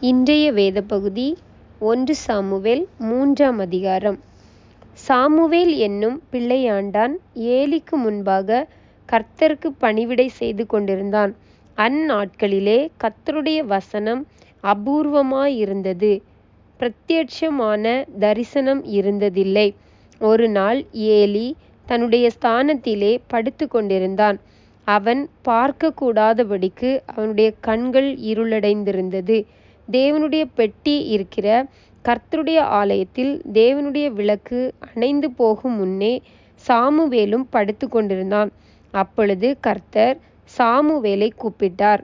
இன்றைய வேத பகுதி ஒன்று சாமுவேல் மூன்றாம் அதிகாரம். சாமுவேல் என்னும் பிள்ளையாண்டான் ஏலிக்கு முன்பாக கர்த்தருக்கு பணிவிடை செய்து கொண்டிருந்தான். அந்நாட்களிலே கர்த்தருடைய வசனம் அபூர்வமாயிருந்தது. பிரத்யட்சமான தரிசனம் இருந்ததில்லை. ஒரு நாள் ஏலி தன்னுடைய ஸ்தானத்திலே படுத்து கொண்டிருந்தான். அவன் பார்க்கக்கூடாதபடிக்கு அவனுடைய கண்கள் இருளடைந்திருந்தது. தேவனுடைய பெட்டி இருக்கிற கர்த்தருடைய ஆலயத்தில் தேவனுடைய விளக்கு அணைந்து போகும் முன்னே சாமுவேலும் படுத்து கொண்டிருந்தான். அப்பொழுது கர்த்தர் சாமுவேலை கூப்பிட்டார்.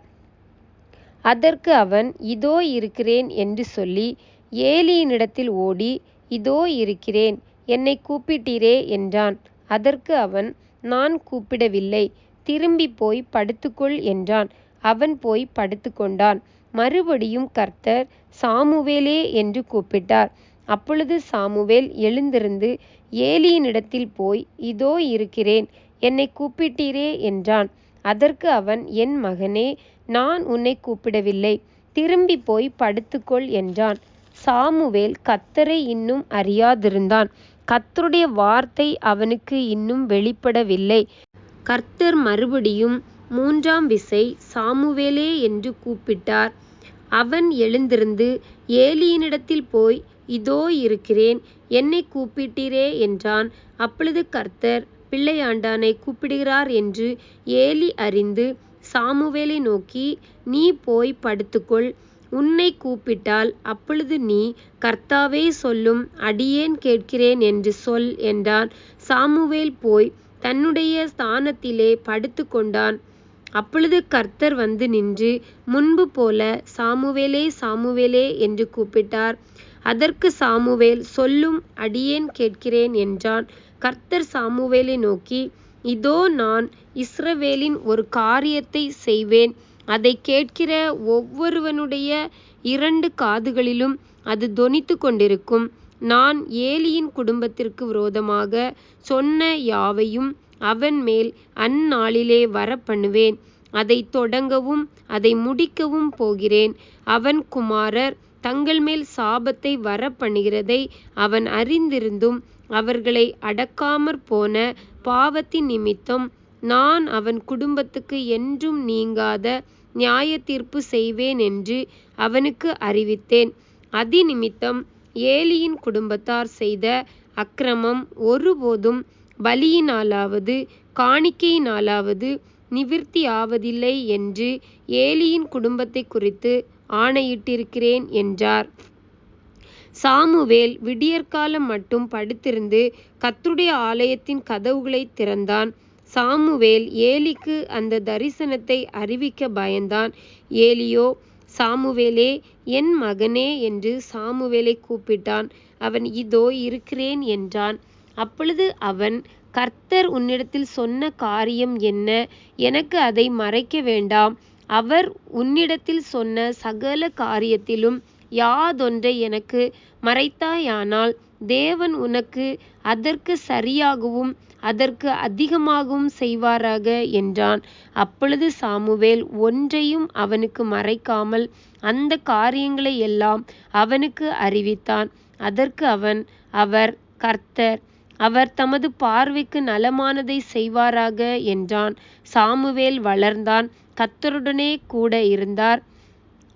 அதற்கு அவன் இதோ இருக்கிறேன் என்று சொல்லி ஏலியினிடத்தில் ஓடி இதோ இருக்கிறேன் என்னை கூப்பிட்டீரே என்றான். அதற்கு அவன் நான் கூப்பிடவில்லை திரும்பி போய் படுத்துக்கொள் என்றான். அவன் போய் படுத்துக்கொண்டான். மறுபடியும் கர்த்தர் சாமுவேலே என்று கூப்பிட்டார். அப்பொழுது சாமுவேல் எழுந்திருந்து ஏலியினிடத்தில் போய் இதோ இருக்கிறேன் என்னை கூப்பிட்டீரே என்றான். அதற்கு அவன் என் மகனே நான் உன்னை கூப்பிடவில்லை திரும்பி போய் படுத்துக்கொள் என்றான். சாமுவேல் கத்தரை இன்னும் அறியாதிருந்தான். கத்தருடைய வார்த்தை அவனுக்கு இன்னும் வெளிப்படவில்லை. கர்த்தர் மறுபடியும் மூன்றாம் விசை சாமுவேலே என்று கூப்பிட்டார். அவன் எழுந்திருந்து ஏலியினிடத்தில் போய் இதோ இருக்கிறேன் என்னை கூப்பிட்டீரே என்றான். அப்பொழுது கர்த்தர் பிள்ளையாண்டானை கூப்பிடுகிறார் என்று ஏலி அறிந்து சாமுவேலை நோக்கி நீ போய் படுத்துக்கொள் உன்னை கூப்பிட்டால் அப்பொழுது நீ கர்த்தாவே சொல்லும் அடியேன் கேட்கிறேன் என்று சொல் என்றான். சாமுவேல் போய் தன்னுடைய ஸ்தானத்திலே படுத்து கொண்டான் அப்பொழுது கர்த்தர் வந்து நின்று முன்பு போல சாமுவேலே சாமுவேலே என்று கூப்பிட்டார். அதற்கு சாமுவேல் சொல்லும் அடியேன் கேட்கிறேன் என்றான். கர்த்தர் சாமுவேலை நோக்கி இதோ நான் இஸ்ரவேலின் ஒரு காரியத்தை செய்வேன். அதை கேட்கிற ஒவ்வொருவனுடைய இரண்டு காதுகளிலும் அது தொனித்து கொண்டிருக்கும். நான் ஏலியின் குடும்பத்திற்கு விரோதமாக சொன்ன யாவையும் அவன் மேல் அந்நாளிலே வர பண்ணுவேன் அதை தொடங்கவும் அதை முடிக்கவும் போகிறேன். அவன் குமாரர் தங்கள் மேல் சாபத்தை வர பண்ணுகிறதை அவன் அறிந்திருந்தும் அவர்களை அடக்காமற் போன பாவத்தின் நிமித்தம் நான் அவன் குடும்பத்துக்கு என்றும் நீங்காத நியாய தீர்ப்பு செய்வேன் என்று அவனுக்கு அறிவித்தேன். அதிநிமித்தம் ஏலியின் குடும்பத்தார் செய்த அக்கிரமம் ஒருபோதும் பலியினாலாவது காணிக்கையினாலாவது நிவிர்த்தியாவதில்லை என்று ஏலியின் குடும்பத்தை குறித்து ஆணையிட்டிருக்கிறேன் என்றார். சாமுவேல் விடியற்காலம் மட்டும் படுத்திருந்து கர்த்தருடைய ஆலயத்தின் கதவுகளை திறந்தான். சாமுவேல் ஏலிக்கு அந்த தரிசனத்தை அறிவிக்க பயந்தான். ஏலியோ சாமுவேலே என் மகனே என்று சாமுவேலை கூப்பிட்டான். அவன் இதோ இருக்கிறேன் என்றான். அப்பொழுது அவன் கர்த்தர் உன்னிடத்தில் சொன்ன காரியம் என்ன? எனக்கு அதை மறைக்க வேண்டாம். அவர் உன்னிடத்தில் சொன்ன சகல காரியத்திலும் யாதொன்றை எனக்கு மறைத்தாயானால் தேவன் உனக்கு அதற்கு சரியாகவும் அதற்கு அதிகமாகவும் செய்வாராக? என்றான். அப்பொழுது சாமுவேல் ஒன்றையும் அவனுக்கு மறைக்காமல் அந்த காரியங்களை எல்லாம் அவனுக்கு அறிவித்தான். அதற்கு அவன் அவர் கர்த்தர் அவர் தமது பார்வைக்கு நலமானதை செய்வாராக என்றான். சாமுவேல் வளர்ந்தான். கர்த்தருடனே கூட இருந்தார்.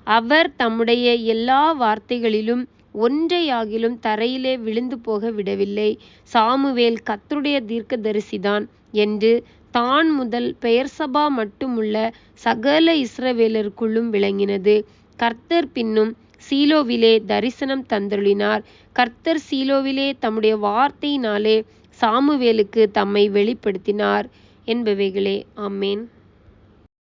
அவர் தம்முடைய எல்லா வார்த்தைகளிலும் ஒன்றையாகிலும் தரையிலே விழுந்து போக விடவில்லை. சாமுவேல் கத்தருடைய தீர்க்கதரிசிதான் என்று தான் முதல் பெயர் சபா மட்டுமுள்ள சகல இஸ்ரவேலருக்குள்ளும் விளங்கினது. கர்த்தர் பின்னும் சீலோவிலே தரிசனம் தந்தருளினார். கர்த்தர் சீலோவிலே தம்முடைய வார்த்தையினாலே சாமுவேலுக்கு தம்மை வெளிப்படுத்தினார். என்பவைகளே. ஆமேன்.